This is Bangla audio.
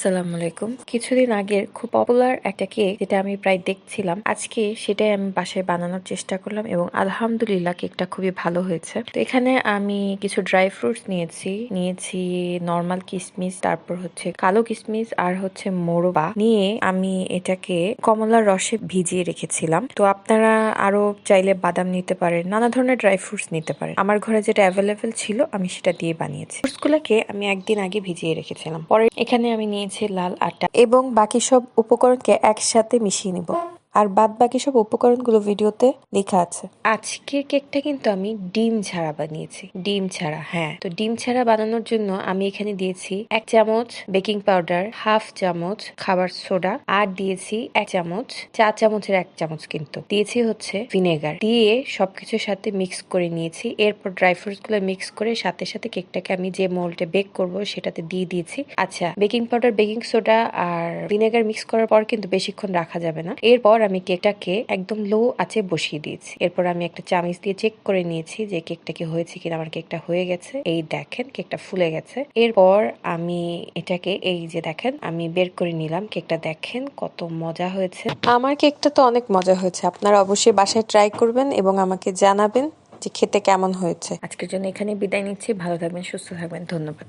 আসসালামু আলাইকুম। কিছুদিন আগের খুব পপুলার একটা কেক যেটা আমি প্রায় দেখছিলাম, আজকে সেটাই আমি বাসায় বানানোর চেষ্টা করলাম এবং আলহামদুলিল্লাহ কেকটা খুবই ভালো হয়েছে। তো এখানে আমি কিছু ড্রাই ফ্রুটস নিয়েছি নিয়েছি নর্মাল কিসমিস, তারপর হচ্ছে কালো কিসমিস আর হচ্ছে মোরবা নিয়ে আমি এটাকে কমলার রসে ভিজিয়ে রেখেছিলাম। তো আপনারা আরও চাইলে বাদাম নিতে পারেন, নানা ধরনের ড্রাই ফ্রুটস নিতে পারেন। আমার ঘরে যেটা অ্যাভেলেবেল ছিল, আমি সেটা দিয়ে বানিয়েছি। ফ্রুটসগুলোকে আমি একদিন আগে ভিজিয়ে রেখেছিলাম। পরে এখানে আমি নিয়েছি লাল আটা এবং বাকি সব উপকরণকে একসাথে মিশিয়ে নিব। আর বাদ বাকি সব উপকরণগুলো ভিডিওতে লেখা আছে। আজকের কেকটা কিন্তু আমি ডিম ছাড়া বানিয়েছি। ডিম ছাড়া হ্যাঁ। তো ডিম ছাড়া বানানোর জন্য আমি এখানে দিয়েছি এক চামচ বেকিং পাউডার, হাফ চামচ খাবার সোডা আর দিয়েছি এক চামচ চা চামচের এক চামচ কিন্তু। দিয়েছি হচ্ছে ভিনেগার। দিয়ে সবকিছুর সাথে মিক্স করে নিয়েছি। এরপর ড্রাই ফ্রুটসগুলো মিক্স করে সাথে সাথে কেকটাকে আমি যে মোল্ডে বেক করব সেটাতে দিয়ে দিয়েছি। আচ্ছা বেকিং পাউডার, বেকিং সোডা আর ভিনেগার মিক্স করার পর কিন্তু বেশিক্ষণ রাখা যাবে না। এরপর আমি কেকটাকে একদম লো আছে বসিয়ে দিয়েছি। এরপর আমি একটা চামিচ দিয়ে চেক করে নিয়েছি যে কেকটা কি হয়েছে কিনা আমার কেকটা হয়ে গেছে। এই দেখেন কেকটা ফুলে গেছে। এরপর আমি এটাকে এই যে দেখেন আমি বের করে নিলাম। কেকটা দেখেন কত মজা হয়েছে। আমার কেকটা তো অনেক মজা হয়েছে। আপনারা অবশ্যই বাসায় ট্রাই করবেন এবং আমাকে জানাবেন যে খেতে কেমন হয়েছে। আজকের জন্য এখানে বিদায় নিচ্ছি। ভালো থাকবেন সুস্থ থাকবেন। ধন্যবাদ।